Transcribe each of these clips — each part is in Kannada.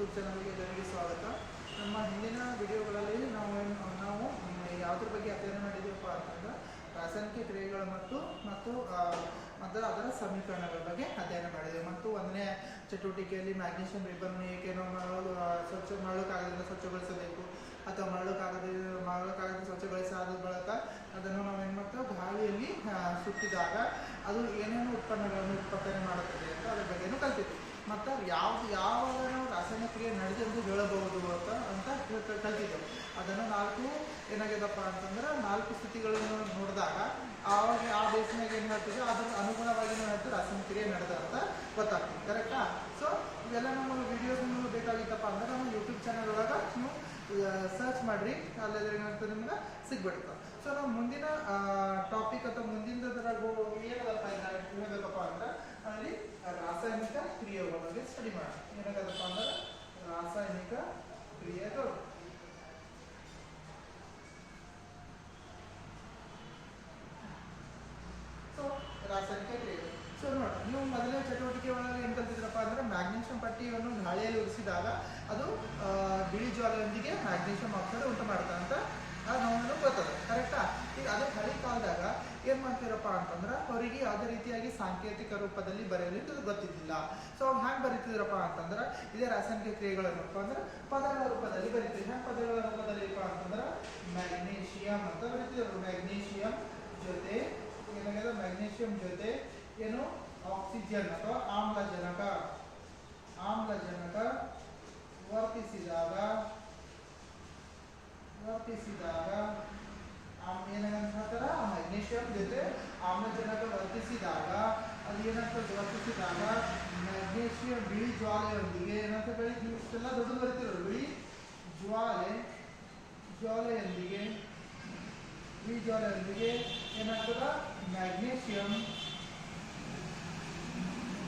ಯೂಟ್ಯೂಬ್ ಚಾನಲ್ಗೆ ಎಲ್ಲರಿಗೆ ಸ್ವಾಗತ. ನಮ್ಮ ಹಿಂದಿನ ವಿಡಿಯೋಗಳಲ್ಲಿ ನಾವು ನಾವು ಯಾವುದ್ರ ಬಗ್ಗೆ ಅಧ್ಯಯನ ಮಾಡಿದ್ದೀವಪ್ಪ ಅಂತಂದ್ರೆ ರಾಸಾಯನಿಕ ಕ್ರಿಯೆಗಳು ಮತ್ತು ಮತ್ತು ಮತ್ತು ಅದರ ಸಮೀಕರಣಗಳ ಬಗ್ಗೆ ಅಧ್ಯಯನ ಮಾಡಿದ್ದೇವೆ. ಮತ್ತು ಒಂದನೇ ಚಟುವಟಿಕೆಯಲ್ಲಿ ಮ್ಯಾಗ್ನೀಷಿಯಂ ರಿಬನ್ ಏಕೆ ನಾವು ಮರಳು ಸ್ವಚ್ಛ ಮರಳು ಕಾಗದದಿಂದ ಸ್ವಚ್ಛಗೊಳಿಸಬೇಕು? ಅಥವಾ ಮರಳು ಕಾಗದ ಮರಳು ಕಾಗದ ಸ್ವಚ್ಛಗೊಳಿಸಾದ ಬಳಕ ಅದನ್ನು ನಾವು ಏನು ಮಾಡ್ತೇವೆ? ಗಾಳಿಯಲ್ಲಿ ಸುತ್ತಿದಾಗ ಅದು ಏನೇನು ಉತ್ಪನ್ನಗಳನ್ನು ಉತ್ಪಾದನೆ ಮಾಡುತ್ತದೆ ಅಂತ ಅದರ ಬಗ್ಗೆನೂ ಕಲ್ತಿದ್ವಿ. ಮತ್ತು ಯಾವ್ದು ನಾವು ರಾಸಾಯನಿಕ ಕ್ರಿಯೆ ನಡೆದು ಎಂದು ಹೇಳಬಹುದು ಅಂತ ಅಂತ ಕಲ್ತಿದ್ದೆ. ಅದನ್ನು ನಾಲ್ಕು ಏನಾಗ್ಯದಪ್ಪ ಅಂತಂದ್ರೆ ನಾಲ್ಕು ಸ್ಥಿತಿಗಳನ್ನು ನೋಡಿದಾಗ ಆವಾಗ ಆ ಬೇಸಿನಾಗ ಏನು ಹೇಳ್ತೀವಿ ಅದ್ರ ಅನುಗುಣವಾಗಿ ನಾವು ರಾಸಾಯನಿಕ ಕ್ರಿಯೆ ನಡೆದ ಅಂತ ಗೊತ್ತಾಗ್ತದೆ. ಕರೆಕ್ಟಾ ಸೊ ಇವೆಲ್ಲ ನಮ್ಮ ವಿಡಿಯೋಸ್ ನಿಮಗೆ ಬೇಕಾಗಿತ್ತಪ್ಪ ಅಂದ್ರೆ ನಮ್ಮ ಯೂಟ್ಯೂಬ್ ಚಾನಲ್ ಒಳಗೆ ನೀವು ಸರ್ಚ್ ಮಾಡ್ರಿ. ಅಲ್ಲದ್ರೆ ಏನಾಗ್ತದೆ ನಿಮ್ಗೆ ಸಿಗ್ಬಿಡ್ತದೆ ಸೊ ನಾವು ಮುಂದಿನ ಟಾಪಿಕ್ ಅಥವಾ ಮುಂದಿನದ್ರಾಗ ಏನದಪ್ಪ ಏನಾಗಬೇಕಪ್ಪ ಅಂದ್ರೆ ಅಲ್ಲಿ ರಾಸಾಯನಿಕ ಕ್ರಿಯೆಗಳ ಬಗ್ಗೆ ಸ್ಟಡಿ ಮಾಡಿ ಏನಾಗದಪ್ಪ ಅಂದ್ರೆ ಕ್ರಿಯೆಗಳು ಸೊ ರಾಸಾಯನಿಕ ಕ್ರಿಯೆ ಸೊ ನೋಡಿ, ನೀವು ಮೊದಲನೇ ಚಟುವಟಿಕೆ ಒಳಗೆ ಏನು ಕಲ್ತಿದ್ರಪ್ಪ ಅಂದ್ರೆ ಮ್ಯಾಗ್ನೀಷಿಯಂ ಪಟ್ಟಿಯನ್ನು ಗಾಳಿಯಲ್ಲಿ ಉರಿಸಿದಾಗ ಅದು ಬಿಳಿ ಜ್ವಾಲೆಯೊಂದಿಗೆ ಮ್ಯಾಗ್ನೀಷಿಯಂ ಆಕ್ಸೈಡ್ ಉಂಟು ಮಾಡ್ತಾ ಅಂತ ನಮಗೆ ಗೊತ್ತದ ಕರೆಕ್ಟಾ ಈಗ ಅದೇ ಹಳಿ ಕಾಲದಾಗ ಏನ್ ಮಾಡ್ತೀರಪ್ಪ ಅಂತಂದ್ರೆ ಅವರಿಗೆ ಯಾವುದೇ ರೀತಿಯಾಗಿ ಸಾಂಕೇತಿಕ ರೂಪದಲ್ಲಿ ಬರೆಯಲಿಕ್ಕೆ ಗೊತ್ತಿದ್ದಿಲ್ಲ. ಸೊ ಅವ್ರು ಹ್ಯಾಂಗ್ ಬರೀತಿದ್ರಪ್ಪ ಅಂತಂದ್ರೆ, ಇದೇ ರಾಸಾಯನಿಕ ಕ್ರಿಯೆಗಳೇನಪ್ಪ ಅಂದ್ರೆ, ಪದಗಳ ರೂಪದಲ್ಲಿ ಬರೀತಿದ್ರು ಹ್ಯಾಂಗೆ ಪದಗಳ ರೂಪದಲ್ಲಿಪ್ಪ ಅಂತಂದ್ರೆ ಮ್ಯಾಗ್ನೀಷಿಯಂ ಅಂತ ಬರೀತಿದ್ರು ಜೊತೆ ಏನಾಗಿದೆ ಮ್ಯಾಗ್ನೀಷಿಯಂ ಜೊತೆ ಏನು? ಆಕ್ಸಿಜನ್ ಅಥವಾ ಆಮ್ಲಜನಕ. ಆಮ್ಲಜನಕ ವರ್ತಿಸಿದಾಗ ವರ್ತಿಸಿದಾಗ ಮ್ಯಾಗ್ನೀಷಿಯಂ ಜೊತೆ ಆಮ್ಲಜನಕ ವರ್ತಿಸಿದಾಗ ಅದು ಏನಾಗ್ತದೆ ವರ್ತಿಸಿದಾಗ ಮ್ಯಾಗ್ನೀಷಿಯಂ ಬಿಳಿ ಜ್ವಾಲೆಯೊಂದಿಗೆ ಏನಂತ ಬೆಳಿ ನೀವು ಇಷ್ಟೆಲ್ಲ ದೊಡ್ಡ ಬರ್ತಿರೋದು ಬಿಳಿ ಜ್ವಾಲೆ ಜ್ವಾಲೆಯೊಂದಿಗೆ ಬಿಳಿ ಜ್ವಾಲೆಯೊಂದಿಗೆ ಏನಾಗ್ತದ ಮ್ಯಾಗ್ನೀಷಿಯಂ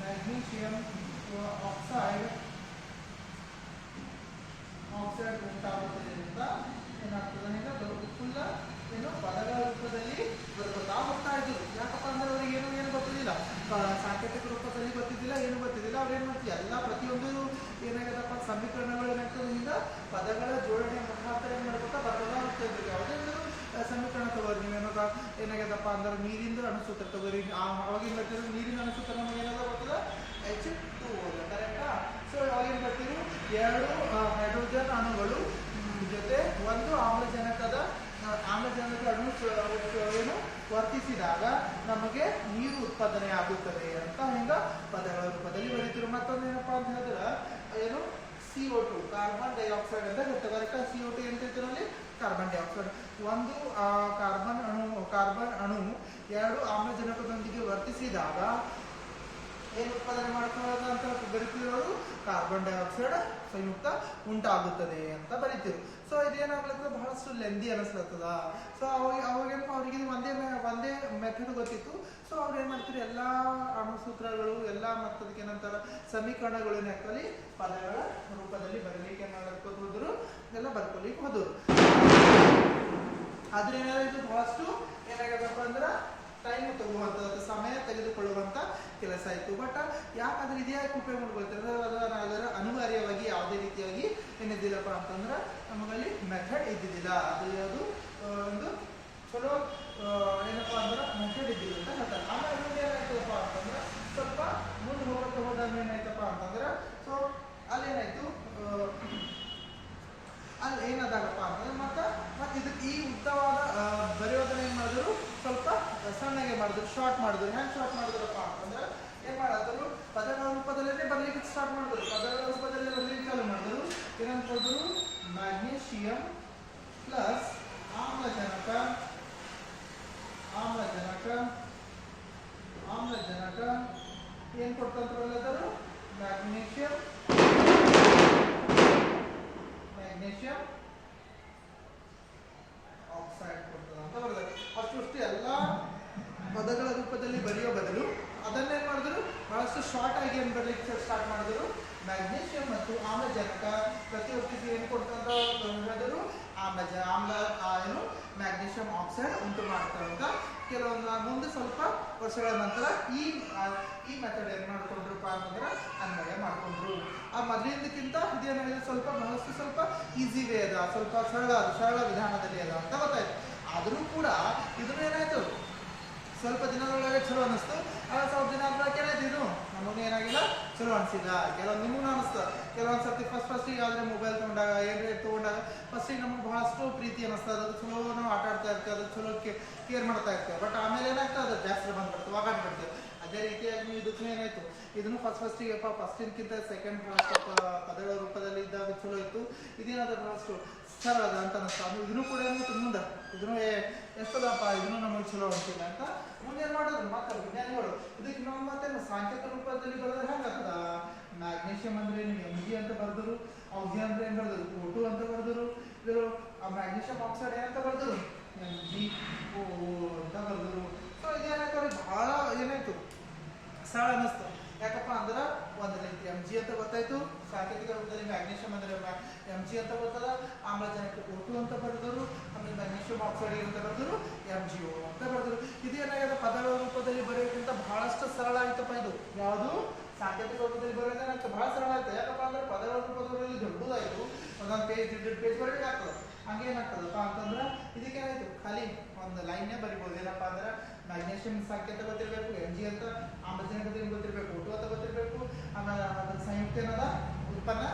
ಮ್ಯಾಗ್ನೀಷಿಯಂ ಆಕ್ಸೈಡ್ ಆಕ್ಸೈಡ್ ಉಂಟಾಗುತ್ತದೆ ಅಂತ ಏನಾಗ್ತದೆ ಈಗ ಫುಲ್ಲ ಏನು ಪದಗಳ ರೂಪದಲ್ಲಿ ಬರ್ಕೊತಾ ಹೋಗ್ತಾ ಇದ್ರು ಯಾಕಪ್ಪ ಅಂದ್ರೆ ಅವ್ರಿಗೆ ಏನು ಏನು ಗೊತ್ತಿದ್ದಿಲ್ಲ ಪ- ಸಾಂಕೇತಿಕ ರೂಪದಲ್ಲಿ ಗೊತ್ತಿದ್ದಿಲ್ಲ ಏನು ಗೊತ್ತಿದ್ದಿಲ್ಲ ಅವ್ರು ಏನು ಮಾಡ್ತೀವಿ ಎಲ್ಲ ಪ್ರತಿಯೊಂದು ಏನಾಗದಪ್ಪ ಸಮೀಕರಣಗಳು ಏನಾಗ್ತದೆ ಪದಗಳ ಜೋಡಣೆ ಮುಖಾಂತರ ಏನು ಹೋಗ್ತಾ ಇದ್ರು ಯಾವುದೇ ಸಮೀಕರಣ ತಗೋರಿ. ನೀವೇನೋ ಏನಾಗ್ಯದಪ್ಪ ಅಂದ್ರೆ ನೀರಿಂದು ಅಣುಸೂತ್ರ ತಗೋರಿ. ಆ ಅವಾಗಿನ ಬರ್ತಿರೋ ನೀರಿನ ಅಣುಸೂತ್ರ ನಮಗೆ ಏನಾದ ಗೊತ್ತದ? ಎಚ್ ಟು ಕರೆಕ್ಟಾ ಸೊ ಅವಾಗಿನ ಬರ್ತೀವಿ ಎರಡು ಹೈಡ್ರೋಜನ್ ಅಣುಗಳು ಜೊತೆ ಒಂದು ಆಮ್ಲಜನಕದ ಆಮ್ಲಜನಕ ಅಣು ಏನು ವರ್ತಿಸಿದಾಗ ನಮಗೆ ನೀರು ಉತ್ಪಾದನೆ ಆಗುತ್ತದೆ ಅಂತ ಹಿಂಗ ಪದಗಳ ರೂಪದಲ್ಲಿ ಬರೀತಿರು. ಮತ್ತೊಂದು ಏನಪ್ಪಾ ಅಂತ ಹೇಳಿದ್ರೆ? ಏನು C O two carbon dioxide ಅಂತ ಹೇಳ್ತೇವೆ ಕರೆಕ್ಟಾ ಸಿ ಒ ಟು ಅಂತ ಅಲ್ಲಿ ಕಾರ್ಬನ್ ಡೈಆಕ್ಸೈಡ್ ಒಂದು ಕಾರ್ಬನ್ ಅಣು ಕಾರ್ಬನ್ ಅಣು ಎರಡು ಆಮ್ಲಜನಕದೊಂದಿಗೆ ವರ್ತಿಸಿದಾಗ ಏನು ಉತ್ಪಾದನೆ ಮಾಡ್ಕೊಳ್ಳೋದು ಅಂತ ಬರಿತಿರೋದು? ಕಾರ್ಬನ್ ಡೈಆಕ್ಸೈಡ್ ಸಂಯುಕ್ತ ಉಂಟಾಗುತ್ತದೆ ಅಂತ ಬರಿತೀವಿ ಸೊ ಇದೇನಾಗ್ಲತ್ತದ ಬಹಳಷ್ಟು ಲೆಂದಿ ಅನಿಸ್ಲತ್ತದ. ಸೊ ಅವಾಗ ಅವಾಗೇನು ಅವ್ರಿಗೆ ಇದು ಒಂದೇ ಒಂದೇ ಮೆಥಡ್ ಗೊತ್ತಿತ್ತು. ಸೊ ಅವ್ರು ಏನು ಮಾಡ್ತೀರಿ? ಎಲ್ಲ ಅಣುಸೂತ್ರಗಳು, ಎಲ್ಲ ಮತ್ತದಕ್ಕೆ ಏನಂತಾರ? ಸಮೀಕರಣಗಳು ಏನಾಗ್ತಲ್ಲಿ ಪದಗಳ ರೂಪದಲ್ಲಿ ಬರಲಿಕ್ಕೆ ಏನು ಹೋದ್ರು ಎಲ್ಲ ಬರ್ಕೊಲಿಕ್ಕೆ ಹೋದ್ರು. ಆದ್ರೆ ಏನಾದ್ರು ಬಹಳಷ್ಟು ಏನಾಗ್ಯದಪ್ಪ ಅಂದ್ರೆ ಟೈಮ್ ಅಥವಾ ಸಮಯ ತೆಗೆದುಕೊಳ್ಳುವಂತ ಕೆಲಸ ಆಯಿತು ಬಟ್ ಯಾಕಂದ್ರೆ ಇದೇ ಉಪಯೋಗ ಮಾಡ್ಕೊಳ್ತಾರೆ ಅದರ ಅದರ ಅನಿವಾರ್ಯವಾಗಿ ಯಾವುದೇ ರೀತಿಯಾಗಿ ಏನಿದ್ದಿಲ್ಲಪ್ಪ ಅಂತಂದ್ರೆ ನಮಗಲ್ಲಿ ಮೆಥಡ್ ಇದ್ದಿದ್ದಿಲ್ಲ. ಅದು ಯಾವುದು? ಒಂದು ಚಲೋ ಏನಪ್ಪ ಅಂದ್ರೆ ಮೆಥಡ್ ಇದ್ದಿಲ್ಲ ಅಂತ ಹೇಳ್ತಾರೆ. ಆಮೇಲೆ ಇನ್ನೊಂದು ಏನಾಯ್ತದಪ್ಪ ಅಂತಂದ್ರೆ ಸ್ವಲ್ಪ ಮುಂದೆ ಹೋಗ್ತಾ ಹೋದಾಗ ಏನಾಯ್ತಪ್ಪ ಅಂತಂದ್ರೆ ಸೊ ಅಲ್ಲೇನಾಯ್ತು? ಅಲ್ಲಿ ಏನಾದಾಗಪ್ಪ ಅಂತಂದ್ರೆ ಮತ್ತೆ ಮತ್ತೆ ಇದಕ್ಕೆ ಈ ಉದ್ದವಾದ ಬರೆಯೋದನ್ನ ಏನ್ ಮಾಡಿದ್ರು? ಸ್ವಲ್ಪ ಸಣ್ಣಗೆ ಮಾಡಿದ್ರು ಶಾರ್ಟ್ ಮಾಡಿದ್ರು. ಹೆಂಗ್ ಶಾರ್ಟ್ ಮಾಡಿದ್ರಪ್ಪ ಅಂತಂದ್ರೆ, ಏನ್ ಮಾಡಿದ್ರು? ಪದಗಳ ರೂಪದಲ್ಲೇ ಬರ್ಲಿಕ್ಕೆ ಸ್ಟಾರ್ಟ್ ಮಾಡಿದ್ರು ಪದಗಳ ರೂಪದಲ್ಲೇ ಬರ್ಲಿಕ್ಕೆ ಚಾಲು ಮಾಡಿದ್ರು ಏನಂತ ಹೇಳಿದ್ರು ಮ್ಯಾಗ್ನೀಷಿಯಂ ಪ್ಲಸ್ ಆಮ್ಲಜನಕ ಆಮ್ಲಜನಕ ಆಮ್ಲಜನಕ ಏನ್ ಕೊಡ್ತಂತ್ರಲ್ಲದರು ಮ್ಯಾಗ್ನೀಷಿಯಂ ಮ್ಯಾಗ್ನೀಷಿಯಂ ಆಕ್ಸೈಡ್ ಕೊಡ್ತದೆ ಅಂತ ಬರ್ತದೆ ಅಷ್ಟು ಎಲ್ಲ ಪದಗಳ ರೂಪದಲ್ಲಿ ಬರೆಯೋ ಬದಲು ಅದನ್ನೇನ್ ಮಾಡಿದ್ರು ಬಹಳಷ್ಟು ಶಾರ್ಟ್ ಆಗಿ ಏನ್ ಸ್ಟಾರ್ಟ್ ಮಾಡಿದ್ರು? ಮ್ಯಾಗ್ನೀಷಿಯಂ ಮತ್ತು ಆಮ್ಲಜನಕ. ಪ್ರತಿಯೊಬ್ಬರಿಗೆ ಏನು ಕೊಡ್ತಂತ ಹೇಳಿದ್ರು ಆಮ್ಲಜ, ಆಮ್ಲ ಏನು? ಮ್ಯಾಗ್ನೀಷಿಯಂ ಆಕ್ಸೈಡ್ ಉಂಟು ಮಾಡ್ತಾರೆ ಅಂತ ಕೆಲವೊಂದು ಮುಂದೆ ಸ್ವಲ್ಪ ವರ್ಷಗಳ ನಂತರ ಈ ಈ ಮೆಥಡ್ ಏನ್ ಮಾಡ್ಕೊಂಡ್ರಪ್ಪ ಅಂತಂದ್ರೆ ಅನ್ವಯ ಮಾಡ್ಕೊಂಡ್ರು. ಆ, ಮೊದಲಿಂದಕ್ಕಿಂತ ಇದೇನಾಗಿದೆ ಸ್ವಲ್ಪ ಬಹಳಷ್ಟು ಸ್ವಲ್ಪ ಈಸಿ ವೇ ಅದ, ಸ್ವಲ್ಪ ಸರಳ ಸರಳ ವಿಧಾನದಲ್ಲಿ ಅದ ಅಂತ ಗೊತ್ತಾಯ್ತು. ಆದರೂ ಕೂಡ ಇದನ್ನು ಏನಾಯ್ತು ಸ್ವಲ್ಪ ದಿನದೊಳಗೆ ಚಲೋ ಅನಿಸ್ತು ಆಗ ಸ್ವಲ್ಪ ದಿನ ಆದ್ಮೇಲೆ ಏನಾಯ್ತು ಇದು ನಮಗೂ ಏನಾಗಿಲ್ಲ ಚಲೋ ಅನಿಸಿಲ್ಲ. ಕೆಲವೊಂದು ನಿಮಗೂ ಅನಿಸ್ತು ಕೆಲವೊಂದು ಸರ್ತಿ ಫಸ್ಟ್ ಫಸ್ಟಿಗೆ ಆದರೆ ಮೊಬೈಲ್ ತೊಗೊಂಡಾಗ ಏನ್ರಿ ತೊಗೊಂಡಾಗ ಫಸ್ಟಿಗೆ ನಮಗೆ ಬಹಳಷ್ಟು ಪ್ರೀತಿ ಅನಿಸ್ತದೆ. ಅದು ಚಲೋ ನಾವು ಆಟ ಆಡ್ತಾ ಇರ್ತೀವಿ ಅದು ಚಲೋ ಕೇರ್ ಮಾಡ್ತಾ ಇರ್ತೇವೆ. ಬಟ್ ಆಮೇಲೆ ಏನಾಗ್ತದೆ? ಅದು ಜಾಸ್ತಿ ಬಂದ್ಬಿಡ್ತೇವೆ ಒಗಾಟ್ ಬಿಡ್ತೇವೆ ಅದೇ ರೀತಿಯಾಗಿ ಇದಕ್ಕೂ ಏನಾಯ್ತು? ಇದನ್ನು ಫಸ್ಟ್ ಫಸ್ಟಿಗೆ ಫಸ್ಟಿನ್ಕಿಂತ ಸೆಕೆಂಡ್ ಪದಗಳ ರೂಪದಲ್ಲಿ ಇದ್ದಾಗ ಚಲೋ ಇತ್ತು. ಇದೇನಾದ್ರೆ ಬಹಳಷ್ಟು ಸರ್ ಅದ ಅಂತ ಅನಿಸ್ತು ಅದು ಇದನ್ನು ಕೂಡ ತುಂಬ ಇದನ್ನು ಎಷ್ಟದಪ್ಪ ಇದನ್ನು ನಮಗೆ ಚಲೋ ಅಂತಿಲ್ಲ ಅಂತ ಮುಂದೆ ಏನು ಮಾಡೋದು ಮತ್ತೆ ವಿಜ್ಞಾನಿಗಳು ಇದಕ್ಕೆ ನಾವು ಮತ್ತೆ ಸಾಂಕೇತಿಕ ರೂಪದಲ್ಲಿ ಬರೆದ್ರೆ ಹೆಂಗಾಗ್ತದ ಮ್ಯಾಗ್ನೀಷಿಯಂ ಅಂದ್ರೆ ನೀವು ಎಂ ಜಿ ಅಂತ ಬರೆದರು ಔಷಧಿ ಅಂದ್ರೆ ಏನು ಬರೆದರು ಓಟು ಅಂತ ಬರೆದರು, ಇವರು ಆ ಮ್ಯಾಗ್ನೀಷಿಯಂ ಆಕ್ಸೈಡ್ ಏನಂತ ಬರೆದರು ಎಂ ಜಿ ಓ ಅಂತ ಬರೆದರು. ಸೊ ಇದೇನಾಯ್ತು ಅವ್ರಿಗೆ ಭಾಳ ಏನಾಯ್ತು? ಸರಳ ಅನ್ನಿಸ್ತು. ಯಾಕಪ್ಪ ಅಂದ್ರೆ ಒಂದು ರೀತಿ ಎಂ ಜಿ ಅಂತ ಗೊತ್ತಾಯ್ತು. ಸಾಂಕೇತಿಕ ರೂಪದಲ್ಲಿ ಮ್ಯಾಗ್ನೀಷಿಯಂ ಅಂದ್ರೆ ಎಂ ಜಿ ಅಂತ ಬರ್ತದ ಆಮ್ಲಜನಕ ಓಟು ಅಂತ ಬರೆದರು. ಆಮೇಲೆ ಮ್ಯಾಗ್ನೀಷಿಯಂ ಆಕ್ಸೈಡ್ ಅಂತ ಬರೆದರು. ಎಂ ಜಿ ಓ ಅಂತ ಬರೆದರು. ಇದು ಏನಾಗಿದೆ ಪದಗಳ ರೂಪದಲ್ಲಿ ಬರೆಯೋಕ್ಕಿಂತ ಬಹಳಷ್ಟು ಸರಳ ಆಯ್ತಪ್ಪ ಇದು. ಯಾವುದು? ಸಾಂಕೇತಿಕ ರೂಪದಲ್ಲಿ ಬರೆಯೋದೇನಾಗ್ತದೆ ಬಹಳ ಸರಳ ಆಯ್ತು. ಯಾಕಪ್ಪ ಅಂದ್ರೆ ಪದಗಳ ರೂಪದಲ್ಲಿ ದೊಡ್ಡದಾಯ್ತು. ಒಂದೊಂದು ಪೇಜ್ ಡಿಡ್ ಪೇಜ್ ಬರೀಬೇಕಾಗ್ತದೆ. ಹಂಗೇನಾಗ್ತದಪ್ಪ ಅಂತಂದ್ರೆ ಇದಕ್ಕೆ ಏನಾಯ್ತು ಖಾಲಿ ಒಂದು ಲೈನ್ನೇ ಬರಿಬೋದು ಏನಪ್ಪ ಅಂದ್ರೆ ಮ್ಯಾಗ್ನೇಷಿಯಂ ಸಂಖ್ಯೆ ಗೊತ್ತಿರಬೇಕು ಎನ್ ಜಿ ಅಂತ ಆಮ್ಲಜನಕ ಗೊತ್ತಿರಬೇಕು ಓಟು ಅಂತ ಗೊತ್ತಿರಬೇಕು ಆಮೇಲೆ ಅದ್ರ ಸಂಯುಕ್ತ ಏನದ ಉತ್ಪನ್ನ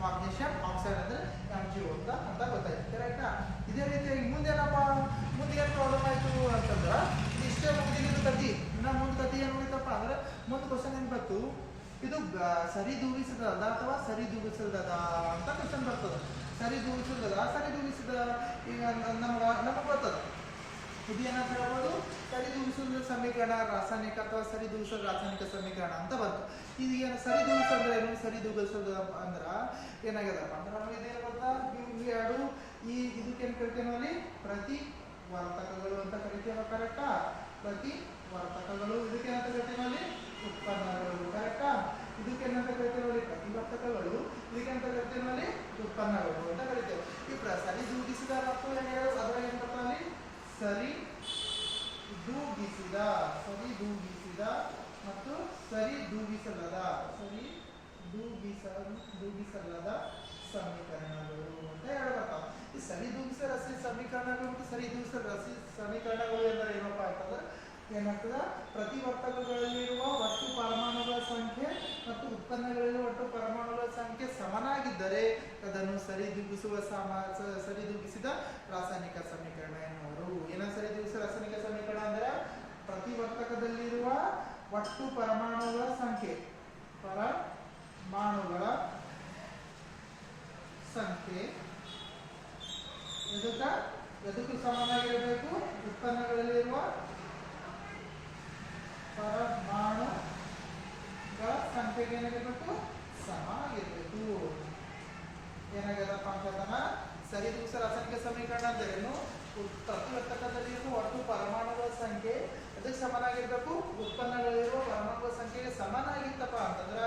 ಮ್ಯಾಗ್ನೇಷಿಯಂ ಆಕ್ಸೈಡ್ ಅಂದ್ರೆ ಎಂ ಜಿ ಅಂತ ಅಂತ ಗೊತ್ತಾಯ್ತು ಕರೆಕ್ಟಾ ಇದೇ ರೀತಿಯಾಗಿ ಮುಂದೇನಪ್ಪ ಮುಂದೆ ಪ್ರಾಬ್ಲಮ್ ಆಯ್ತು ಅಂತಂದ್ರೆ ಇಷ್ಟೇ ಮುಗಿದಿದ್ದು ಕತಿ ಇನ್ನ ಮುಂದೆ ಕತಿ ಏನು ಉಳಿತಪ್ಪ ಅಂದ್ರೆ, ಮುಂದೆ ಕ್ವಶನ್ ಏನು ಬಂತು? ಇದು ಸರಿ ದೂಗಿಸದಲ್ಲ ಅಥವಾ ಸರಿ ದೂಗಿಸದದ ಅಂತ ಕ್ವಶನ್ ಬರ್ತದ. ಸರಿ ದೂಗಿಸದದ ಸರಿ ದೂಗಿಸದ ಈಗ ನಮ್ಗೆ, ನಮಗೆ ಬರ್ತದ ಇದು ಏನಂತ ಹೇಳ್ಬೋದು? ಸರಿ ದೂಗಿಸದ ಸಮೀಕರಣ, ರಾಸಾಯನಿಕ ಅಥವಾ ಸರಿ ದೂಗಿಸದ ರಾಸಾಯನಿಕ ಸಮೀಕರಣ ಅಂತ ಬಂತು. ಇದು ಏನು ಸರಿ ದೂಗಿಸಂದ್ರೆ ಏನು? ಸರಿ ದೂಗಿಸದ ಅಂದ್ರ ಏನಾಗ್ಯದಪ್ಪ ಅಂದ್ರೆ ನಮಗೆ ಇದೇನು ಗೊತ್ತಾ? ಎರಡು, ಈ ಇದಕ್ಕೇನು ಕರಿತೀವಿ ಅಲ್ಲಿ? ಪ್ರತಿ ವರ್ತಕಗಳು ಅಂತ ಕರಿತೇವೆ ಕರೆಕ್ಟಾ ಪ್ರತಿ ವರ್ತಕಗಳು ಇದಕ್ಕೇನಂತ ಕರಿತೀವಿ ಅಲ್ಲಿ? ಉತ್ಪನ್ನಗಳು ಕರೆಕ್ಟಾ ಇದಕ್ಕೇನಂತ ಕರಿತೇವೆ ಅಲ್ಲಿ? ಪ್ರತಿವರ್ತಕಗಳು. ಇದಕ್ಕೆಂತ ಕರಿತೀವಿ ಅಲ್ಲಿ? ಉತ್ಪನ್ನಗಳು ಅಂತ ಕರಿತೇವೆ. ಈ ಪ್ರ ಸರಿ ದೂಗಿಸಿದ ಮತ್ತು ಏನು ಹೇಳೋದು ಅದರ ಏನು ಬರ್ತಾವ ಅಲ್ಲಿ? ಸರಿ ದೂಗಿಸಿದ, ಸರಿ ದೂಗಿಸಿದ ಮತ್ತು ಸರಿ ದೂಗಿಸಲದ, ಸರಿ ದೂಗಿಸ, ದೂಗಿಸಲದ ಸಮೀಕರಣಗಳು ಅಂತ ಹೇಳಬೇಕ ಈ ಸರಿ ದೂಗಿಸ ರಸಿ ಸಮೀಕರಣಗಳು ಮತ್ತು ಸರಿ ದೂಗಿಸ ರಸಿ ಸಮೀಕರಣಗಳು ಎಂದರೆ ಏನಪ್ಪಾ ಅಂತಂದ್ರೆ ಏನಾಗ್ತದ? ಪ್ರತಿವರ್ತಕಗಳಲ್ಲಿರುವ ಒಟ್ಟು ಪರಮಾಣುಗಳ ಸಂಖ್ಯೆ ಮತ್ತು ಉತ್ಪನ್ನಗಳಲ್ಲಿ ಒಟ್ಟು ಪರಮಾಣುಗಳ ಸಂಖ್ಯೆ ಸಮನಾಗಿದ್ದರೆ ಅದನ್ನು ಸರಿದೂಗಿಸುವ ಸಮ ಸರಿದೂಗಿಸಿದ ರಾಸಾಯನಿಕ ಸಮೀಕರಣ ಎನ್ನುವರು. ಏನ ಸರಿದೂಗಿಸಿದ ರಾಸಾಯನಿಕ ಸಮೀಕರಣ ಅಂದ್ರೆ ಪ್ರತಿವರ್ತಕದಲ್ಲಿರುವ ಒಟ್ಟು ಪರಮಾಣುಗಳ ಸಂಖ್ಯೆ. ಪರಮಾಣುಗಳ ಸಂಖ್ಯೆ ಎದುಕ, ಎದುಕು ಸಮನಾಗಿರಬೇಕು. ಉತ್ಪನ್ನಗಳಲ್ಲಿರುವ ಪರಮಾಣುಗಳ ಸಂಖ್ಯೆಗೆ ಏನಾಗಿರ್ಬೇಕು ಸಮ ಆಗಿರ್ಬೇಕು ಏನಾಗ್ಯದಪ್ಪ ಅಂತಂದ್ರೆ ಸರಿ ದೂಸ ರಾಸಾಯನಿಕ ಸಮೀಕರಣ ಅಂದ್ರೇನು ಉತ್- ಪ್ರತಿವರ್ತಕದಲ್ಲಿರುವ ಒಟ್ಟು ಪರಮಾಣುಗಳ ಸಂಖ್ಯೆ ಅದಕ್ಕೆ ಸಮನಾಗಿರ್ಬೇಕು. ಉತ್ಪನ್ನಗಳಿರುವ ಪರಮಾಣುಗಳ ಸಂಖ್ಯೆಗೆ ಸಮನಾಗಿತ್ತಪ್ಪ ಅಂತಂದ್ರೆ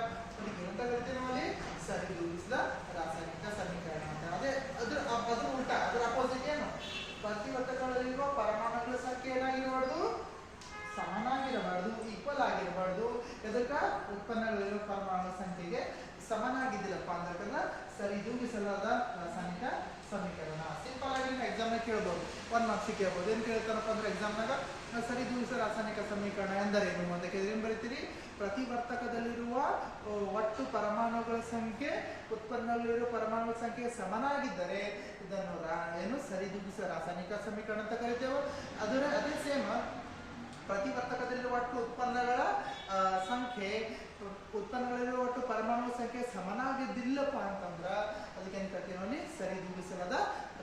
ಏನಂತ ಕರಿತೀವಿ ನಾವಲ್ಲಿ ಸರಿ ದೂಗಿಸಿದ ರಾಸಾಯನಿಕ ಸಮೀಕರಣ ಅಂತ ಅದೇ ಅದ್ರ ಅ- ಅದ್ರ ಉಲ್ಟ ಅದ್ರ ಅಪೋಸಿಟ್ ಏನು ಪ್ರತಿವರ್ತಕಗಳಲ್ಲಿರುವ ಪರಮಾಣುಗಳ ಸಂಖ್ಯೆ ಏನಾಗಿರಬಾರ್ದು ಸಮನಾಗಿರಬಾರ್ದು ಈಕ್ವಲ್ ಆಗಿರಬಾರ್ದು ಎದಕ್ಕ ಉತ್ಪನ್ನಗಳಿರುವ ಪರಮಾಣು ಸಂಖ್ಯೆಗೆ ಸಮನಾಗಿದ್ದಿಲ್ಲಪ್ಪ ಅಂದ್ರೆ ಇದು ಬಿಸಲಾದ ರಾಸಾಯನಿಕ ಸಮೀಕರಣ. ಸಿಂಪಲ್ ಆಗಿ ನೀವು ಎಕ್ಸಾಮ್ನಾಗ ಕೇಳ್ಬೋದು. ಒನ್ ಮಾರ್ಕ್ಸಿಗೆ ಕೇಳ್ಬೋದು ಏನು ಕೇಳ್ತಾರಪ್ಪ ಅಂದ್ರೆ ಎಕ್ಸಾಮ್ನಾಗ ಸರಿ ದೂಗಿಸ ರಾಸಾಯನಿಕ ಸಮೀಕರಣ ಎಂದರೇನು ಅಂತ ಕೇಳಿದ್ರೆ ಏನು ಬರೀತೀರಿ? ಪ್ರತಿವರ್ತಕದಲ್ಲಿರುವ ಒಟ್ಟು ಪರಮಾಣುಗಳ ಸಂಖ್ಯೆ ಉತ್ಪನ್ನದಲ್ಲಿರುವ ಪರಮಾಣುಗಳ ಸಂಖ್ಯೆ ಸಮನಾಗಿದ್ದರೆ ಇದನ್ನು ಏನು ಸರಿದೂಗಿಸ ರಾಸಾಯನಿಕ ಸಮೀಕರಣ ಅಂತ ಕರಿತೇವೆ. ಅದರ, ಅದೇ ಸೇಮ್ ಪ್ರತಿವರ್ತಕದಲ್ಲಿರುವ ಒಟ್ಟು ಉತ್ಪನ್ನಗಳ ಸಂಖ್ಯೆ ಉ- ಉತ್ಪನ್ನಗಳಲ್ಲಿರುವ ಒಟ್ಟು ಪರಮಾಣು ಸಂಖ್ಯೆ ಸಮನಾಗಿದ್ದಿಲ್ಲಪ್ಪ ಅಂತಂದ್ರ ಅದಕ್ಕೆ ಏನ್ ಕರ್ತೀವಿ ನೋಡಿ ಸರಿದೂಗಿಸಲಾದ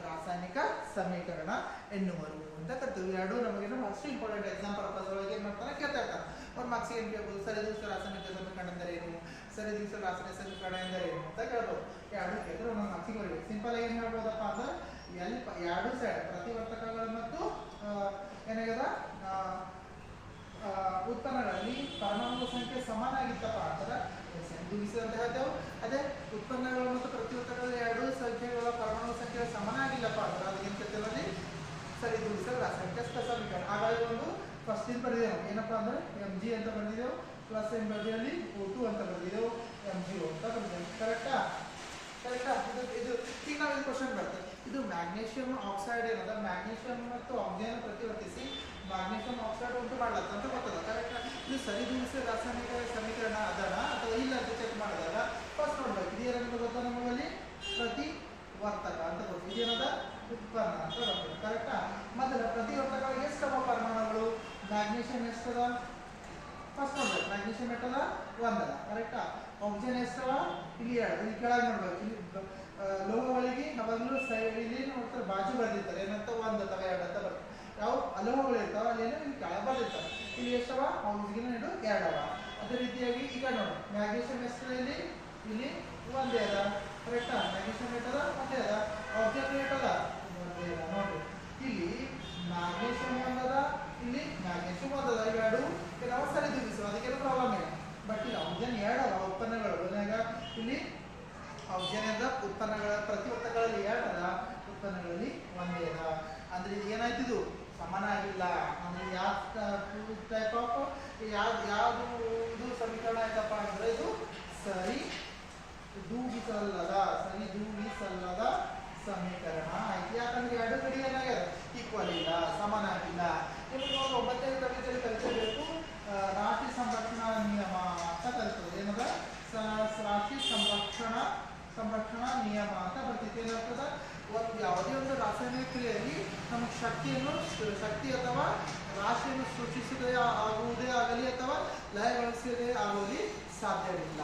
ರಾಸಾಯನಿಕ ಸಮೀಕರಣ ಎನ್ನುವರು ಅಂತ ಕರ್ತೀವಿ. ಎರಡು ನಮಗೇನು ಅಷ್ಟು ಇಂಪಾರ್ಟೆಂಟ್ ಎಕ್ಸಾಮ್ ಪರ್ಪಸ್ ಒಳಗೆ ಏನು ಮಾಡ್ತಾರೆ ಕೇಳ್ತಾ ಇರ್ತಾರೆ. ಅವ್ರ ಮಾರ್ಕ್ಸ್ ಏನ್ ಕೇಳ್ಬೋದು? ಸರಿದೂಗಿಸ ರಾಸಾಯನಿಕ ಸಮೀಕರಣ ಅಂದರೆ ಏನು? ಸರಿದೂಗಿಸ ರಾಸಾಯನಿಕ ಸಮೀಕರಣ ಎಂದರೆ ಏನು ಅಂತ ಕೇಳ್ಬೋದು. ಎರಡು ಕೇಳಿದ್ರೆ ಒಂದೊಂದು ಮಾರ್ಕ್ಸಿಗೆ ಬರಬೇಕು. ಸಿಂಪಲ್ ಆಗಿ ಏನ್ ಹೇಳ್ಬೋದಪ್ಪ ಅಂದ್ರೆ, ಎಲ್ ಎರಡು ಸೈಡ್ ಪ್ರತಿವರ್ತಕಗಳು ಮತ್ತು ಏನಾಗ್ಯದ? ಉತ್ಪನ್ನಗಳಲ್ಲಿ ಪರಮಾಣು ಸಂಖ್ಯೆ ಸಮಾನಾಗಿತ್ತಪ್ಪ ಅಂತ ಹೇಳ್ತೇವೆ. ಅದೇ ಉತ್ಪನ್ನಗಳು ಮತ್ತು ಪ್ರತಿವರ್ತಕಗಳ ಎರಡು ಸಂಖ್ಯೆಗಳ ಪರಮಾಣು ಸಂಖ್ಯೆ ಸಮನಾಗಿಲ್ಲಪ್ಪ ಅಂದ್ರೆ ಅದಕ್ಕೆ ಕರಿತೀವಲ್ಲಿ ಸರಿ, ಇದು ಸಂಖ್ಯೆ ಸ್ಪರ್ಧಾಗಿ ಹಾಗಾಗಿ ಒಂದು ಫಸ್ಟ್ ಇದು ಬರೆದಿದ್ದೇವೆ? ಏನಪ್ಪ ಅಂದ್ರೆ ಎಂ ಜಿ ಅಂತ ಬಂದಿದ್ದೆವು ಪ್ಲಸ್ ಎನ್ ಬದಿಯಲ್ಲಿ ಓ ಟು ಅಂತ ಬರೆದಿದ್ದು ಎಂ ಜಿ ಅಂತ ಬಂದಿದೆ ಕರೆಕ್ಟಾ ಕರೆಕ್ಟಾ ಇದು ಇದು, ಈಗ ನಾವು ಇದು ಕ್ವಶನ್ ಬರ್ತೇವೆ ಇದು ಮ್ಯಾಗ್ನೇಷಿಯಂ ಆಕ್ಸೈಡ್ ಏನದ? ಮ್ಯಾಗ್ನೇಷಿಯಂ ಮತ್ತು ಆಕ್ಸಿಜನ್ ಪ್ರತಿವರ್ತಿಸಿ ಮ್ಯಾಗ್ನೇಷಿಯಂ ಆಕ್ಸೈಡ್ ಉಂಟು ಮಾಡಲತ್ತ ಅಂತ ಗೊತ್ತದ ಕರೆಕ್ಟ್ ಇದು ಸರಿದೂಗಿಸಿದ ರಾಸಾಯನಿಕ ಸಮೀಕರಣ ಅದನ? ಅಥವಾ ಇಲ್ಲ ಅಂತ ಚೆಕ್ ಮಾಡಿದಾಗ ಫಸ್ಟ್ ನೋಡ್ಬೇಕು ಇದು ಏನಂತ ಗೊತ್ತಾ ನಮ್ಮಲ್ಲಿ ಪ್ರತಿ ವರ್ತಕ ಅಂತ ಗೊತ್ತು. ಇದೇನದ ಉತ್ಪನ್ನ ಅಂತ ಗೊತ್ತು. ಕರೆಕ್ಟಾ ಮೊದಲ ಎಷ್ಟು ಎಷ್ಟವ ಪರಮಾಣುಗಳು? ಮ್ಯಾಗ್ನೇಷಿಯಂ ಎಷ್ಟದ ಫಸ್ಟ್ ನೋಡ್ಬೇಕು ಮ್ಯಾಗ್ನೀಷಿಯಂ ಎಷ್ಟದ ಒಂದಲ್ಲ ಕರೆಕ್ಟಾ ಆಕ್ಸಿಜನ್ ಎಷ್ಟದ ಇಲ್ಲಿ ಎರಡು. ಇಲ್ಲಿ ಕೆಳಗೆ ನೋಡ್ಬೇಕು. ಇಲ್ಲಿ ಲೋಹಗಳಿಗೆ ಯಾವಾಗಲೂ ಸೈ ಇಲ್ಲಿ ನೋಡ್ತಾರೆ ಬಾಜು ಬರ್ದಿರ್ತಾರೆ. ಏನಂತ? ಒಂದು ಅಥವಾ ಎರಡು ಅಂತ ಬರ್ತದೆ. ಯಾವ ಅಲೋಹಗಳು ಇರ್ತಾವ ಅಲ್ಲೇನೋ ಇಲ್ಲಿ ಕೆಳಗೆ ಬರ್ದಿರ್ತಾರೆ ಇಲ್ಲಿ ಎಷ್ಟವ? ಆಕ್ಸಿಜನ್ ಎರಡು, ಎರಡವ. ಅದೇ ರೀತಿಯಾಗಿ ಈಗ ನೋಡಿ ಮ್ಯಾಗ್ನೀಷಿಯಂ ಎಸ್ಟ್ರಲ್ಲಿ ಇಲ್ಲಿ? ಒಂದೇ ಅದ. ಕರೆಕ್ಟಾ ಮ್ಯಾಗ್ನೀಷಿಯಂ ಅದ? ಒಂದೇ ಅದ. ಆಕ್ಸಿಜನ್ ರೇಟ್ ಅದ ಒಂದೇ ಅದ. ನೋಡಿ. ಇಲ್ಲಿ ಮ್ಯಾಗ್ನೀಷಿಯಂ ಒಂದದ ಇಲ್ಲಿ ಮ್ಯಾಗ್ನೀಷಿಯಂ ಒಂದದ ಇವೆರಡು ಕೆಲವು ಸರಿ ದಿಗಿಸುವ ಅದಕ್ಕೇನು ಪ್ರಾಬ್ಲಮ್ ಇಲ್ಲ ಬಟ್ ಇಲ್ಲಿ ಆಕ್ಸಿಜನ್ ಎರಡು ಅವ ಉತ್ಪನ್ನಗಳು ಒಂದಾಗ ಇಲ್ಲಿ ಆಕ್ಸಿಜನ್ ಉತ್ಪನ್ನಗಳ ಪ್ರತಿವರ್ತಗಳಲ್ಲಿ ಎರಡು ಅದ ಉತ್ಪನ್ನಗಳಲ್ಲಿ ಒಂದೇ ಅದ ಅಂದ್ರೆ ಇದು ಏನಾಯ್ತು ಇದು ಸಮಾನ ಆಗಿಲ್ಲ ಅಂದ್ರೆ ಯಾವ ಟೈಪ್ ಆಫ್ ಯಾವ್ದು ಯಾವುದು ಇದು ಸಮೀಕರಣ ಆಯ್ತಪ್ಪ ಅಂದ್ರೆ ಇದು ಸರಿ ದೂಗಿಸಲ್ಲದ ಸರಿ ದೂಗಿಸಲ್ಲದ ಸಮೀಕರಣ ಆಯ್ತು. ಯಾಕಂದ್ರೆ ಎರಡು ಗಡಿ ಏನಾಗ್ಯದ ಈಕ್ವಲ್ ಇಲ್ಲ, ಸಮಾನ ಆಗಿಲ್ಲ. ನಿಮಗೆ ಒಂದು ಒಂಬತ್ತನೇ ತರಗತಿಯಲ್ಲಿ ಕಲಿಸಬೇಕು ರಾಶಿ ಸಂರಕ್ಷಣಾ ನಿಯಮ ಅಂತ ಕಲಿತದೆ ಏನದ? ರಾಶಿ ಸಂರಕ್ಷಣಾ ಸಂರಕ್ಷಣಾ ನಿಯಮ ಅಂತ ಬರ್ತೈತೆ. ಏನಾಗ್ತದ ಒಂದು ಯಾವುದೇ ಒಂದು ರಾಸಾಯನಿಕ ಕ್ರಿಯೆಯಲ್ಲಿ ನಮಗೆ ಶಕ್ತಿಯನ್ನು ಶಕ್ತಿ ಅಥವಾ ರಾಶಿಯನ್ನು ಸೃಷ್ಟಿಸದೇ ಆಗುವುದೇ ಆಗಲಿ ಅಥವಾ ಲಯಗೊಳಿಸದೇ ಆಗುವಲ್ಲಿ ಸಾಧ್ಯವಿಲ್ಲ.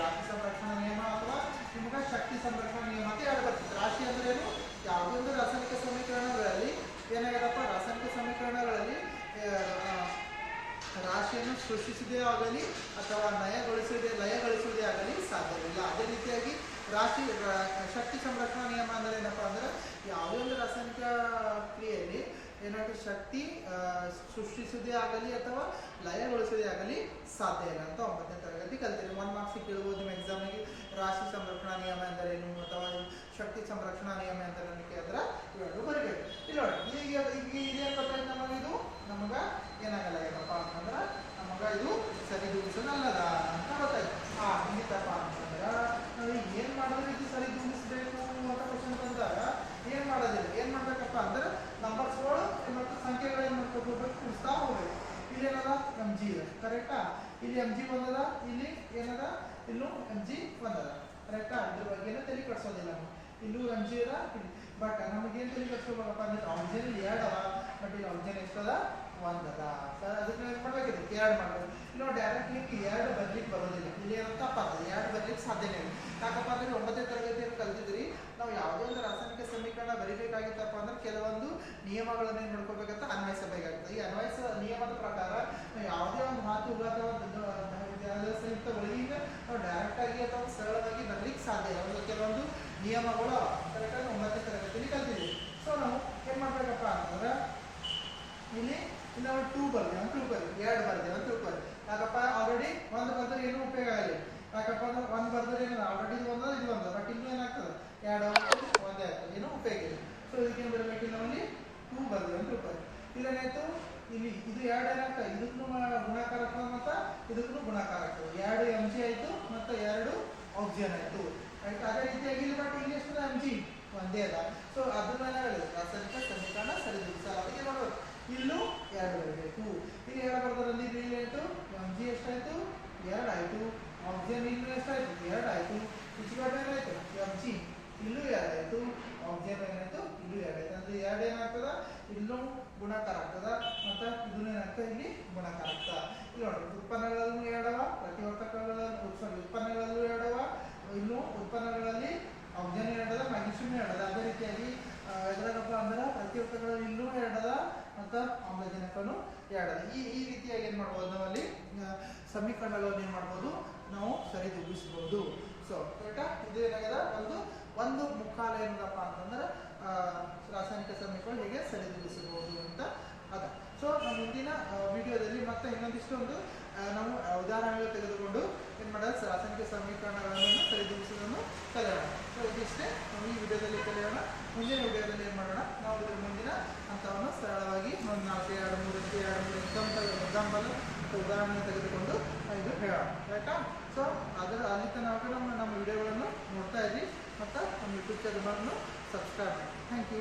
ರಾಶಿ ಸಂರಕ್ಷಣಾ ನಿಯಮ ಅಥವಾ ನಿಮಗೆ ಶಕ್ತಿ ಸಂರಕ್ಷಣಾ ನಿಯಮ ಅಂತ ಹೇಳಿ ಬರ್ತದೆ ರಾಶಿ ಅಂದ್ರೇನು? ಏನು ಯಾವುದೇ ಒಂದು ರಾಸಾಯನಿಕ ಸಮೀಕರಣಗಳಲ್ಲಿ ಏನಾಗ್ಯದಪ್ಪ? ರಾಸಾಯನಿಕ ಸಮೀಕರಣಗಳಲ್ಲಿ ರಾಶಿಯನ್ನು ಸೃಷ್ಟಿಸದೇ ಆಗಲಿ ಅಥವಾ ನಯಗೊಳಿಸದೇ ಲಯಗೊಳಿಸುವುದೇ ಆಗಲಿ ಸಾಧ್ಯವಿಲ್ಲ. ಅದೇ ರೀತಿಯಾಗಿ ರಾಶಿ ಶಕ್ತಿ ಸಂರಕ್ಷಣಾ ನಿಯಮ ಅಂದ್ರೆ ಏನಪ್ಪಾ ಅಂದ್ರೆ ಯಾವುದೇ ಒಂದು ರಾಸಾಯನಿಕ ಕ್ರಿಯೆಯಲ್ಲಿ ಏನಾಗುತ್ತೆ ಶಕ್ತಿ ಸೃಷ್ಟಿಸೋದೇ ಆಗಲಿ ಅಥವಾ ಲಯಗೊಳಿಸೋದೇ ಆಗಲಿ ಸಾಧ್ಯ ಇಲ್ಲ ಅಂತ ಒಂಬತ್ತನೇ ತರಗತಿ ಕಲ್ತೀರಿ ಒನ್ ಮಾರ್ಕ್ಸ್ ಕೇಳ್ಬೋದು ನಿಮ್ಮ ಎಕ್ಸಾಮಿಗೆ ರಾಶಿ ಸಂರಕ್ಷಣಾ ನಿಯಮ ಎಂದರೇನು ಅಥವಾ ಶಕ್ತಿ ಸಂರಕ್ಷಣಾ ನಿಯಮ ಎಂದರೇನಕ್ಕೆ ಅಂದ್ರೆ ಇವೆರಡು ಬರಬೇಕು ಇಲ್ಲ ನೋಡಿ ಈಗ ಈಗ ಇದೇನು ಗೊತ್ತಾಯ್ತು ನಮಗೆ ಇದು ನಮಗ ಏನಾಗಲ್ಲ ಏನಪ್ಪ ಅಂತಂದ್ರೆ ನಮಗ ಇದು ಸರಿದೂಗಿಸೋದಲ್ಲದ ಅಂತ ಗೊತ್ತಾಯ್ತು ಹಾ ಹಿಂಗಿತ್ತಪ್ಪ ಅಂತಂದ್ರೆ ನಾವು ಈಗ ಏನು ಮಾಡಿದ್ರೆ ಇದು ಸರಿದೂಗಿಸ್ಬೇಕು ಅಂತ ಕ್ವಶನ್ ಬಂದಾಗ ಏನು ಮಾಡೋದಿಲ್ಲ ಏನು ಮಾಡ್ಬೇಕಪ್ಪ ಅಂದ್ರೆ ನಂಬರ್ಸ್ಗಳು ಮತ್ತು ಸಂಖ್ಯೆಗಳು ಏನು ಮಾಡ್ಕೋಬೇಕು ಕುಡಿಸ್ತಾ ಹೋಗ್ಬೇಕು ಇಲ್ಲಿ ಏನದ ಎಂ ಜಿ ಇದೆ ಕರೆಕ್ಟಾ ಇಲ್ಲಿ ಎಂ ಜಿ ಬಂದದ ಇಲ್ಲಿ ಏನದ ಇಲ್ಲೂ ಎಂ ಜಿ ಬಂದದ ಕರೆಕ್ಟಾ ಇದ್ರ ಬಗ್ಗೆನೂ ತಲೆ ಕಟ್ಸೋದಿಲ್ಲ ಅದ ಇಲ್ಲಿ ಬಟ್ ನಮಗೇನು ಕಟ್ಸ್ಕೋಬೇಕಪ್ಪ ಅಂದ್ರೆ ಇಲ್ಲಿ ಎರಡು ಅದ ಬಟ್ ಇಲ್ಲಿ ಆಕ್ಸಿಜನ್ ಎಷ್ಟದ ಒಂದದ ಸರ್ ಅದಕ್ಕೆ ಏನು ಮಾಡ್ಬೇಕಿದೆ ಎರಡು ಮಾಡ್ಬೇಕು ನಾವು ಡೈರೆಕ್ಟ್ ನಿಮ್ಗೆ ಎರಡು ಬರ್ಲಿಕ್ಕೆ ಬರೋದಿಲ್ಲ ಇಲ್ಲಿ ತಪ್ಪ ತಪ್ಪಾಗ್ತದೆ ಎರಡು ಬರ್ಲಿಕ್ಕೆ ಸಾಧ್ಯನೇ ಇಲ್ಲ ಯಾಕಪ್ಪ ಅಂದ್ರೆ ಒಂಬತ್ತನೇ ತರಗತಿಯನ್ನು ಕಲ್ತಿದ್ರಿ ನಾವು ಯಾವುದೇ ಒಂದು ರಾಸಾಯನಿಕ ಸಮೀಕರಣ ಬರೀಬೇಕಾಗಿತ್ತಪ್ಪ ಅಂದ್ರೆ ಕೆಲವೊಂದು ನಿಯಮಗಳನ್ನು ಏನು ಮಾಡ್ಕೋಬೇಕಂತ ಅನ್ವಯಿಸಬೇಕಾಗುತ್ತೆ ಈ ಅನ್ವಯಿಸ ನಿಯಮದ ಪ್ರಕಾರ ನಾವು ಯಾವುದೇ ಒಂದು ಮಾತು ಒಂದು ಯಾವುದೇ ಸಂಯುಕ್ತಗಳಿಗೆ ನಾವು ಡೈರೆಕ್ಟ್ ಆಗಿ ಅಥವಾ ಸರಳವಾಗಿ ಬರ್ಲಿಕ್ಕೆ ಸಾಧ್ಯ ಇಲ್ಲ ನಿಯಮಗಳು ಕರೆಕ್ಟಾಗಿ ಒಂಬತ್ತನೇ ತರಗತಿಯಲ್ಲಿ ಕಲ್ತಿದ್ದೀವಿ ಸೊ ನಾವು ಏನು ಮಾಡ್ಬೇಕಪ್ಪ ಅಂತಂದ್ರೆ, ಇಲ್ಲಿ ಇಲ್ಲಿ ನಾವು ಟೂ ಬರ್ದೇವೆ ಅಂತ ತಿಳ್ಕೊಳ್ಳಿ ಎರಡು ಬರ್ದೇವೆ ಅಂತ ತಿಳ್ಕೊಳ್ಳಿ ಯಾಕಪ್ಪ? ಆಲ್ರೆಡಿ ಒಂದು ಬರ್ದ್ರೆ ಏನು ಉಪಯೋಗ ಆಗಲಿ ಯಾಕಪ್ಪ ಅಂದ್ರೆ ಒಂದು ಬರ್ದ್ರೆ ಏನು ಆಲ್ರೆಡಿ ಇದು ಒಂದು ಇದು ಒಂದು ಬಟ್ ಇನ್ನೂ ಏನಾಗ್ತದೆ? ಎರಡು ಒಂದೇ ಆಗ್ತದೆ ಏನು ಉಪಯೋಗ ಇಲ್ಲ. ಸೊ ಇದಕ್ಕೆ ಏನು ಬರಬೇಕು? ನಾವಲ್ಲಿ ಟೂ ಬರ್ದೇವೆ ಅಂತ ತಿಳ್ಕೊಳ್ಳಿ ಇಲ್ಲೇನಾಯ್ತು? ಇಲ್ಲಿ ಇದು ಎರಡು ಏನಾಗ್ತದೆ? ಇದಕ್ಕೂ ಗುಣಾಕಾರ ಮತ್ತು ಇದಕ್ಕೂ ಗುಣಾಕಾರ ಆಗ್ತದೆ. ಎರಡು ಎಂ ಜಿ ಆಯಿತು ಮತ್ತು ಎರಡು ಆಕ್ಸಿಜನ್ ಆಯಿತು. ರೈಟ್ ಅದೇ ರೀತಿಯಾಗಿ ಇಲ್ಲಿ ಬಟ್ ಇಲ್ಲಿ ಎಷ್ಟು ಎಂ ಜಿ ಒಂದೇ ಅದ ಸೊ ಅದನ್ನ ಹೇಳಿದ್ರು ರಾಸಾಯನಿಕ ಸಮೀಕರಣ ಸರಿದೂಗಿಸಲ್ಲ ಅದಕ್ಕೆ ನೋಡ್ಬೇಕು. ಇಲ್ಲೂ ಎರಡು ಬರಬೇಕು. ಇಲ್ಲಿ ಎರಡು ಬರ್ತಾರಲ್ಲಿ ಇಲ್ಲಿ ಆಯಿತು? ಎಂ ಜಿ ಎಷ್ಟಾಯಿತು? ಎರಡು ಆಯಿತು. ಆಕ್ಸಿಜನ್ ಇಲ್ಲೂ ಎಷ್ಟಾಯಿತು? ಎರಡು ಆಯ್ತು. ಇಚ್ಚಿಗಡೆ ಏನಾಯಿತು ಎಂ ಜಿ ಇಲ್ಲೂ ಎರಡು ಆಯಿತು. ಆಕ್ಸಿಜನ್ ಇಲ್ಲೂ ಎರಡು ಆಯಿತು. ಅಂದ್ರೆ ಎರಡು ಏನಾಗ್ತದ? ಇಲ್ಲೂ ಗುಣಾಕಾರ ಆಗ್ತದ. ಮತ್ತು ಇದೂ ಏನಾಗ್ತದೆ ಇಲ್ಲಿ ಗುಣಾಕಾರ ಆಗ್ತದ. ಇಲ್ಲಿ ನೋಡಿ ಉತ್ಪನ್ನಗಳಲ್ಲೂ ಎರಡವ ಪ್ರತಿವರ್ತಕಗಳ ಸಾರಿ ಉತ್ಪನ್ನಗಳಲ್ಲೂ ಎರಡವ ಇನ್ನು ಉತ್ಪನ್ನಗಳಲ್ಲಿ ಆಕ್ಸಿಜನ್ ಎರಡದ ಮ್ಯಾಗ್ನೀಷಿಯಂ ಎರಡದ ಅದೇ ರೀತಿಯಾಗಿ ಆ, ಎದ್ರಾಗಪ್ಪ ಅಂದ್ರೆ ಪ್ರತಿವರ್ತಕಗಳು ಇಲ್ಲೂ ಎರಡದ ಮತ್ತು ಆಮ್ಲಜನಕನು ಎರಡದ ಈ ಈ ರೀತಿಯಾಗಿ ಏನು ಮಾಡ್ಬೋದು ನಾವಲ್ಲಿ ಸಮೀಕರಣಗಳನ್ನು ಏನು ಮಾಡ್ಬೋದು? ನಾವು ಸರಿದೂಗಿಸ್ಬೋದು. ಸೊ ಕರೆಕ್ಟಾ ಇದು ಏನಾಗಿದೆ ಒಂದು ಒಂದು ಮುಖಾಲ ಏನಪ್ಪ ಅಂತಂದ್ರೆ ರಾಸಾಯನಿಕ ಸಮೀಕರಣ ಹೇಗೆ ಸರಿದೂಗಿಸಬಹುದು ಅಂತ ಅದ. ಸೊ ನಮ್ಮ ಮುಂದಿನ ವಿಡಿಯೋದಲ್ಲಿ ಮತ್ತೆ ಇನ್ನೊಂದಿಷ್ಟು ಒಂದು ನಾವು ತೆಗೆದುಕೊಂಡು ಮಾಡೋದು ರಾಸಾಯನಿಕ ಸಮೀಕರಣಗಳನ್ನು ಸರಿದೂಗಿಸುವುದನ್ನು ಕಲಿಯೋಣ. ಸೊ ಇದಿಷ್ಟೇ ನಾವು ಈ ವಿಡಿಯೋದಲ್ಲಿ ಕಲಿಯೋಣ, ಮುಂದಿನ ವಿಡಿಯೋದಲ್ಲಿ ಏನು ಮಾಡೋಣ? ನಾವು ಇದರ ಮುಂದಿನ ಹಂತವನ್ನು ಸರಳವಾಗಿ ಒಂದು ನಾಲ್ಕು, ಎರಡು, ಮೂರು ಎರಡು, ಮೂರು, ಎಕ್ಸಾಂಪಲ್ ಎಕ್ಸಾಂಪಲ್ ಉದಾಹರಣೆ ತೆಗೆದುಕೊಂಡು ಇದು ಹೇಳೋಣ. ಆಯಿತಾ? ಸೊ ಅದರ ಅಲ್ಲಿ ತನಕ ನಮ್ಮ ನಮ್ಮ ವಿಡಿಯೋಗಳನ್ನು ನೋಡ್ತಾ ಇರಿ ಮತ್ತು ನಮ್ಮ ಯೂಟ್ಯೂಬ್ ಚಾನಲನ್ನು ಸಬ್ಸ್ಕ್ರೈಬ್ ಮಾಡಿ. Thank you